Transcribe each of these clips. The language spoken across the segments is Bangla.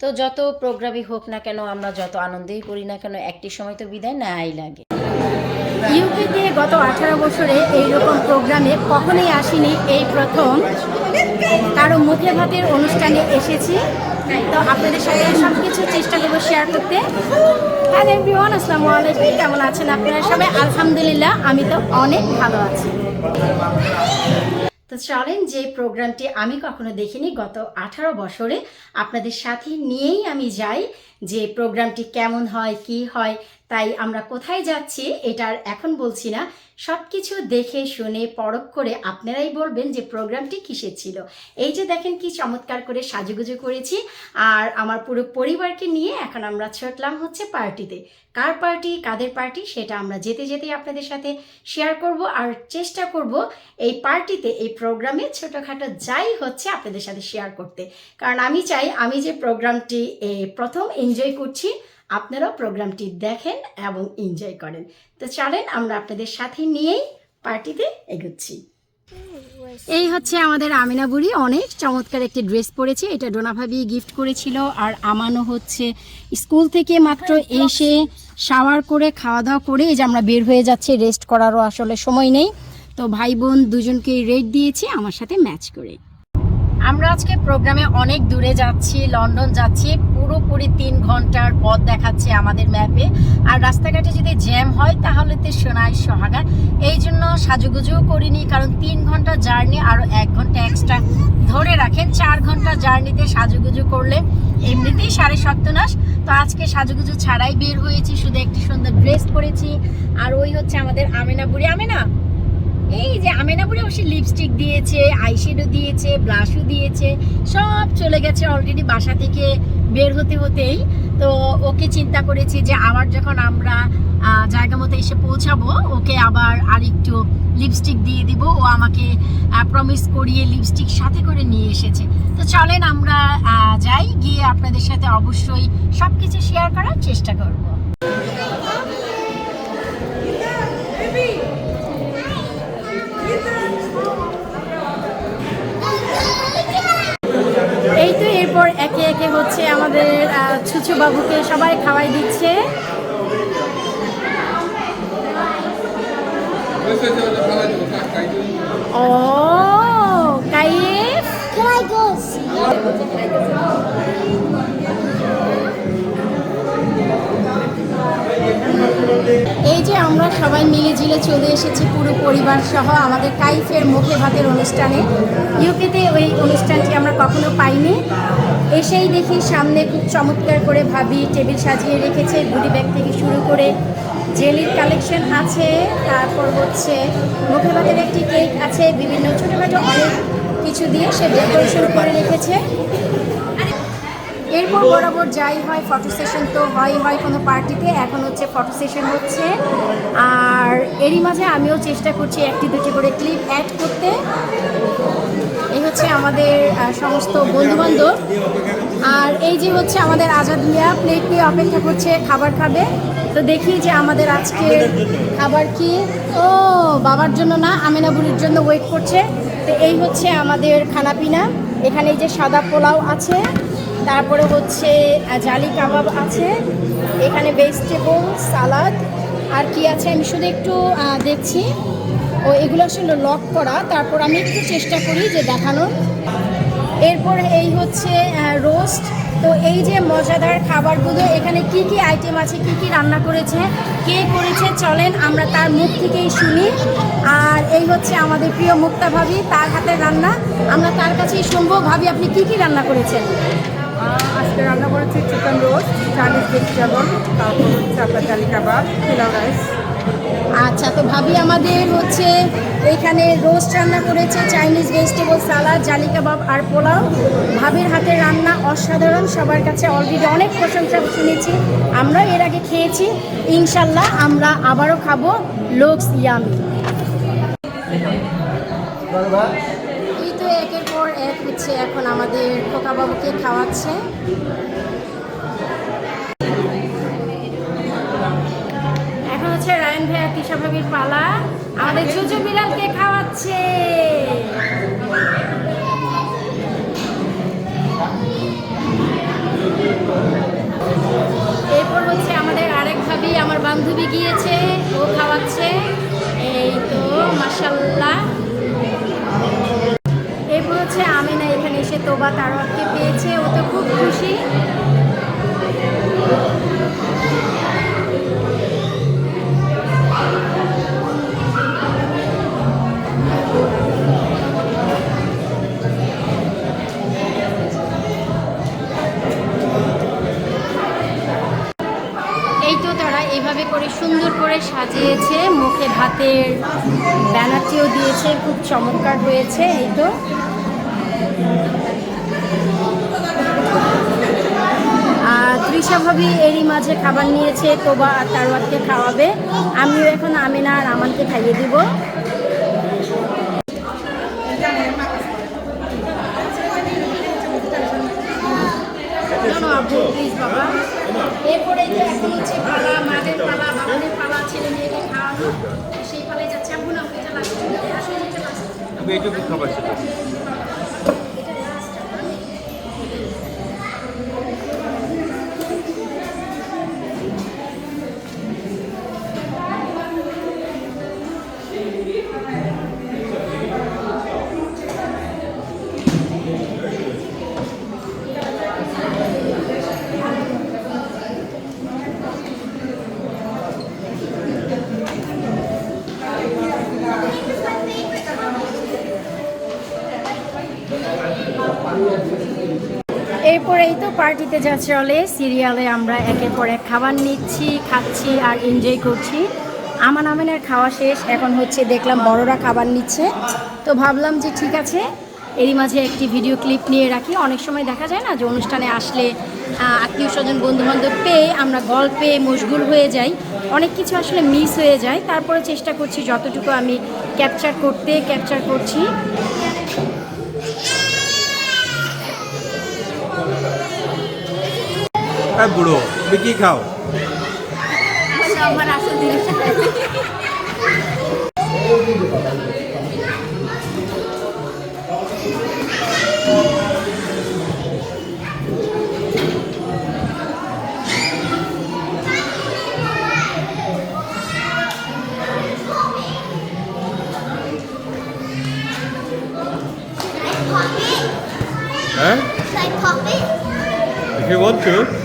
তো যত প্রোগ্রামই হোক না কেন, আমরা যত আনন্দেই করি না কেন, একটি সময় তো বিদায় নাই লাগে। ইউকেতে গত আঠারো বছরে এইরকম প্রোগ্রামে কখনোই আসিনি এই প্রথম। কারও মুখে ভাতের অনুষ্ঠানে এসেছি। তো আপনাদের সাথে সব কিছু চেষ্টা করব শেয়ার করতে। হ্যাঁ এভরিওয়ান আসসালামু আলাইকুম। কেমন আছেন আপনারা? সবাই আলহামদুলিল্লাহ, আমি তো অনেক ভালো আছি। তো চলেন যে প্রোগ্রামটি আমি কখনো দেখিনি, গত আঠারো বছরে আপনাদের সাথে নিয়েই আমি যাই যে প্রোগ্রামটি কেমন হয়, কি হয় তাই আমরা কোথায় যাচ্ছি এটার এখন বলছি না। সব কিছু দেখে, শুনে, পরখ করে আপনারাই বলবেন যে প্রোগ্রামটি কিসের ছিল। এই যে দেখেন কি চমৎকার করে সাজুগুজু করেছি। আর আমার পুরো পরিবারকে নিয়ে এখন আমরা ছুটলাম হচ্ছে পার্টিতে। কার পার্টি, কাদের পার্টি সেটা আমরা যেতে যেতে আপনাদের সাথে শেয়ার করব। আর চেষ্টা করব এই পার্টিতে, এই প্রোগ্রামে ছোটোখাটো যাই হচ্ছে আপনাদের সাথে শেয়ার করতে। কারণ আমি চাই, আমি যে প্রোগ্রামটি প্রথম এনজয় করছি আপনারাও প্রোগ্রামটি দেখেন এবং এনজয় করেন। তো চলেন আমরা আপনাদের সাথে নিয়েই পার্টিতে এগোচ্ছি। এই হচ্ছে আমাদের আমিনা বুড়ি। অনেক চমৎকার একটি ড্রেস পরেছে। এটা ডোনা ভাবি গিফট করেছিল। আর আমানো হচ্ছে স্কুল থেকে মাত্র এসে শাওয়ার করে খাওয়া দাওয়া করে এই যে আমরা বের হয়ে যাচ্ছি। রেস্ট করারও আসলে সময় নেই। তো ভাই বোন দুজনকেই রেড দিয়েছি। আমার সাথে ম্যাচ করে। আমরা আজকে প্রোগ্রামে অনেক দূরে যাচ্ছি, লন্ডন যাচ্ছি, পুরোপুরি তিন ঘণ্টার পথ দেখাচ্ছে আমাদের ম্যাপে আর রাস্তাঘাটে যদি জ্যাম হয়, তাহলে তো সোনাই সোহাগা। এই জন্য সাজুগুজুও করিনি, কারণ তিন ঘণ্টা জার্নি আরও এক ঘণ্টা এক্সট্রা ধরে রাখেন। চার ঘণ্টা জার্নিতে সাজুগুজু করলে এমনিতেই সাড়ে সপ্তনাশ। তো আজকে সাজুগুজু ছাড়াই বের হয়েছি, শুধু একটি সুন্দর ড্রেস পরেছি। আর ওই হচ্ছে আমাদের আমেনা বুড়ি। আমেনা এই যে আমেনাপুরে অবশ্যই লিপস্টিক দিয়েছে আইশ্যাডো দিয়েছে ব্লাশও দিয়েছে, সব চলে গেছে অলরেডি বাসা থেকে বের হতে হতেই। তো ওকে চিন্তা করেছি যে আবার যখন আমরা জায়গা মতো এসে পৌঁছাবো, ওকে আবার আরেকটু লিপস্টিক দিয়ে দিব। ও আমাকে প্রমিস করিয়ে লিপস্টিক সাথে করে নিয়ে এসেছে। তো চলেন আমরা যাই, গিয়ে আপনাদের সাথে অবশ্যই সব কিছু শেয়ার করার চেষ্টা করব। একে একে হচ্ছে আমাদের ছুচু বাবুকে সবাই খাওয়াই দিচ্ছে। ও, কাইফ? এই যে আমরা সবাই মিলে ঝিলে চলে এসেছি পুরো পরিবার সহ আমাদের কাইফের মুখে ভাতের অনুষ্ঠানে। ইউকেতে ওই অনুষ্ঠানটি আমরা কখনো পাইনি। এসেই দেখি সামনে খুব চমৎকার করে ভাবি টেবিল সাজিয়ে রেখেছে, গুডি ব্যাগ থেকে শুরু করে জেলির কালেকশন আছে, তারপর হচ্ছে মুখে ভাতের একটি কেক আছে, বিভিন্ন ছোটোখাটো অনেক কিছু দিয়ে সে ডেকোরেশন করে রেখেছে। এরপর বরাবর যাই হয়, ফটো সেশন তো হয় হয় কোনো পার্টিতে, এখন হচ্ছে ফটো সেশন হচ্ছে। আর এরই মাঝে আমিও চেষ্টা করছি একটি দুটি করে ক্লিপ অ্যাড করতে। হচ্ছে আমাদের সমস্ত বন্ধুবান্ধব। আর এই যে হচ্ছে আমাদের আজাদ মিয়া প্লেট নিয়ে অপেক্ষা করছে, খাবার খাবে। তো দেখি যে আমাদের আজকে খাবার কি। ও, বাবার জন্য না, আমিনা বুড়ির জন্য ওয়েট করছে। তো এই হচ্ছে আমাদের খানাপিনা। এখানে যে সাদা পোলাও আছে, তারপরে হচ্ছে জালি কাবাব আছে। এখানে ভেজিটেবল সালাদ আর কি আছে আমি শুধু একটু দেখছি। ও এগুলো আসলে লক করা। তারপর আমি একটু চেষ্টা করি যে দেখানোর। এরপর এই হচ্ছে রোস্ট তো এই যে মজাদার খাবারগুলো, এখানে কি কি আইটেম আছে, কি কি রান্না করেছে, কে করেছে, চলেন আমরা তার মুখ থেকেই শুনি। আর এই হচ্ছে আমাদের প্রিয় মুক্তা ভাবি, তার হাতের রান্না। আমরা তার কাছেই শুনব। ভাবি, আপনি কি কি রান্না করেছেন? আজকে রান্না করেছি চিকেন রোস্ট চাইনিজ ভেজিটেবল তারপর আপনার কাবাব পোলাও রাইস আচ্ছা তো ভাবি আমাদের হচ্ছে এখানে রোস্ট রান্না করেছে, চাইনিজ ভেজিটেবল সালাদ জালি কাবাব আর পোলাও। ভাবির হাতের রান্না অসাধারণ, সবার কাছে অলরেডি অনেক প্রশংসা শুনেছি। আমরা এর আগে খেয়েছি। ইনশাল্লাহ আমরা আবারও খাব লোকস ইয়ামি। এই তো একের পর এক হচ্ছে এখন আমাদের খোকা বাবুকে খাওয়াচ্ছে। তিশা পালা আমাদের জুজু বিলালকে খাওয়াচ্ছে। এরপর হচ্ছে আমাদের আরেক ভাবি, আমার বান্ধবী গিয়েছে, ও খাওয়াচ্ছে। এই তো মাসাল্লাহ এরপর হচ্ছে আমি না এখানে এসে তোবা তারককে পেয়েছে, ও তো খুব খুশি। এইভাবে করে সুন্দর করে সাজিয়েছে মুখে ভাতের ব্যানারটিও দিয়েছে খুব চমৎকার হয়েছে এই তো। আর তৃষা ভাবি এরই মাঝে খাবার নিয়েছে তোবা আর তারওয়াতকে খাওয়াবে। আমিও এখন আমিনা আর আমানকে খাইয়ে দিব। আব্বু এরপরে যে এখন হচ্ছে পালা মাদের পালা বাবাদের পালা ছেলে মেয়েকে খাওয়ানো, সেই ফলে যাচ্ছে। আব্বু না এটা লাস্ট আসলে আমি এইটুকু খাবার সেটা এরপরেই তো পার্টিতে যা চলে সিরিয়ালে আমরা একের পর এক খাবার নিচ্ছি, খাচ্ছি আর এনজয় করছি। আমান আমিনের খাওয়া শেষ, এখন হচ্ছে দেখলাম বড়রা খাবার নিচ্ছে। তো ভাবলাম যে ঠিক আছে, এরই মাঝে একটি ভিডিও ক্লিপ নিয়ে রাখি। অনেক সময় দেখা যায় না যে অনুষ্ঠানে আসলে আত্মীয় স্বজন বন্ধুবান্ধব পেয়ে আমরা গল্পে মশগুল হয়ে যাই। অনেক কিছু আসলে মিস হয়ে যায়। তারপরে চেষ্টা করছি যতটুকু আমি ক্যাপচার করতে ক্যাপচার করছি। হ্যাঁ বুড়ো তুমি কি খাও আমার আসল জিনিস হ্যাঁ Should I pop it? if you want to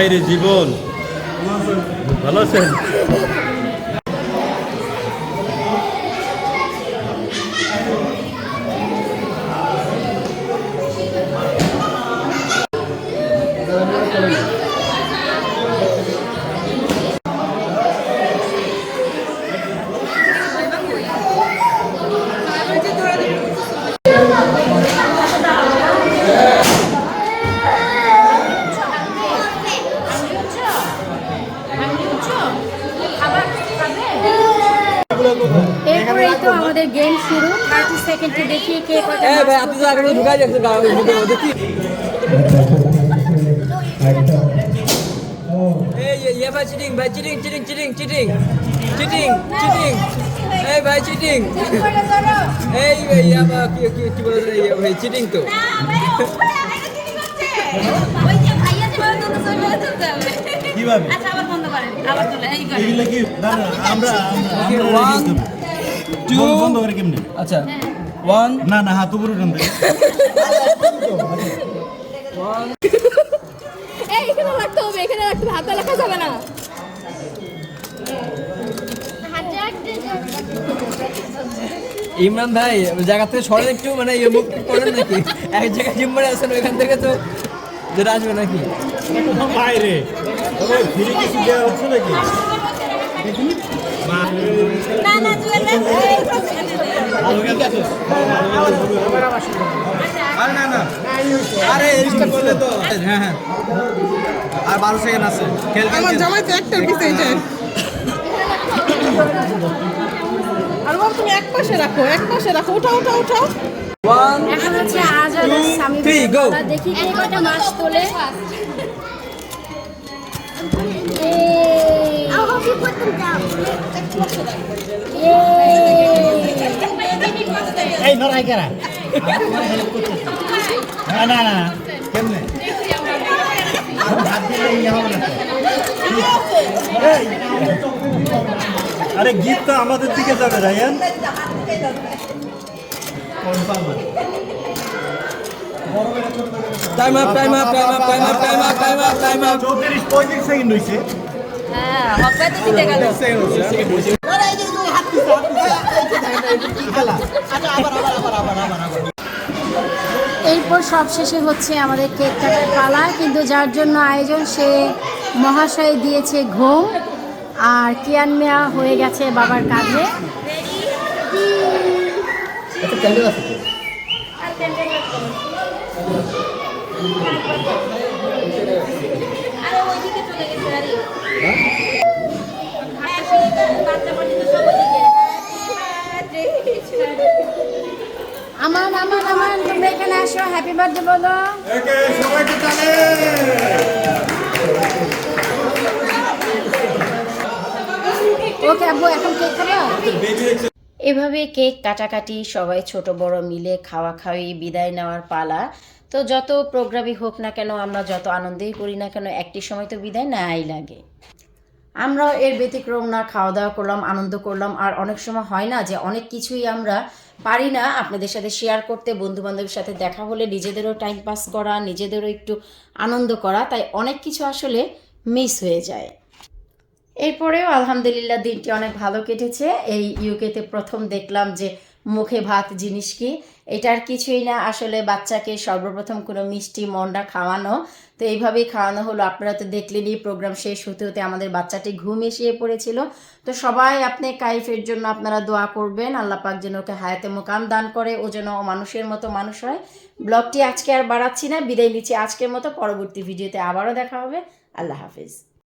হাই রে জীবন। ভালো আছেন? ঢুকাই ইয়ে ভাই চিটিং ভাই cheating cheating cheating cheating cheating cheating এই ভাই চিটিং এই ভাই ইয়া কি কি ইয়ে ভাই চিটিং তো আচ্ছা আমরা আচ্ছা ওয়ান না না হাত উপরে টান এই এখানে রাখতে হবে এখানে রাখতে হবে হাতে রাখা যাবে না। ইমরান ভাই জায়গা থেকে সরেন একটু মানে ইয়ে মুখ করেন নাকি? এক জায়গায় জিম মারে আছেন ওইখান থেকে তো যেটা আসবে নাকি? বাইরে। ফিরে কিছু দেওয়া হচ্ছে নাকি? না না তুলে আরে না না আরে এরিস্টা করলে তো হ্যাঁ হ্যাঁ আর বারো সেকেন্ড আছে আমার জামাই তো একটার পিছিয়ে যায় আর বাবা তুমি এক পাশে রাখো এক পাশে রাখো উঠাও উঠাও উঠাও এখন হচ্ছে. খেলা। দেখি কে কয়টা মাছ তোলে I'll help you put them down. এই নড়াই কেরা না না না কেমনে ইয়ে না তো। এই। আরে গীত তো আমাদের দিকে যাবে Rayan time up time up time up time up time up time up time up চৌত্রিশ পঁয়ত্রিশ সেকেন্ড হয়েছে হ্যাঁ হবে তো দিতে গেল। সেকেন্ড হচ্ছে এরপর সব শেষে হচ্ছে আমাদের কেক কাটার পালা কিন্তু যার জন্য আয়োজন সে মহাশয় দিয়েছে ঘুম আর কিয়ান মেয়া হয়ে গেছে বাবার কাঁধে আরে ওইদিকে চলে গেছে আরে আমান আমান আমান তোমরা এখানে আসো হ্যাপি বার্থডে বলো। সবাইকে তালে। ওকে আব্বু এখন কেক খাবা? এভাবে কেক কাটাকাটি সবাই ছোট বড় মিলে খাওয়া খাওয়ি বিদায় নেওয়ার পালা। তো যত প্রোগ্রামই হোক না কেন, আমরা যত আনন্দেই করি না কেন, একটি সময় তো বিদায় নেওয়াই লাগে। আমরাও এর ব্যতিক্রম না খাওয়া দাওয়া করলাম, আনন্দ করলাম, আর অনেক সময় হয় না যে অনেক কিছুই আমরা পারি না আপনাদের সাথে শেয়ার করতে বন্ধু বান্ধবের সাথে দেখা হলে নিজেদেরও টাইম পাস করা, নিজেদেরও একটু আনন্দ করা, তাই অনেক কিছু আসলে মিস হয়ে যায়। এরপরেও আলহামদুলিল্লাহ দিনটি অনেক ভালো কেটেছে। এই ইউকেতে প্রথম দেখলাম যে মুখে ভাত জিনিস কি? এটার কিছুই না। আসলে বাচ্চাকে সর্বপ্রথম কোনো মিষ্টি মন্ডা খাওয়ানো। তো এইভাবেই খাওয়ানো হলো। আপনারা তো দেখলেনই, প্রোগ্রাম শেষ হতে হতে আমাদের বাচ্চাটি ঘুম এসিয়ে পড়েছিল। তো সবাই আপনি কাইফের জন্য আপনারা দোয়া করবেন। আল্লাহ পাক যেন ওকে হায়াতে মোকাম দান করে ও যেন মানুষের মতো মানুষ হয়। ব্লগটি আজকে আর বাড়াচ্ছি না। বিদায় নিচ্ছি আজকের মতো। পরবর্তী ভিডিওতে আবারও দেখা হবে। আল্লাহ হাফিজ।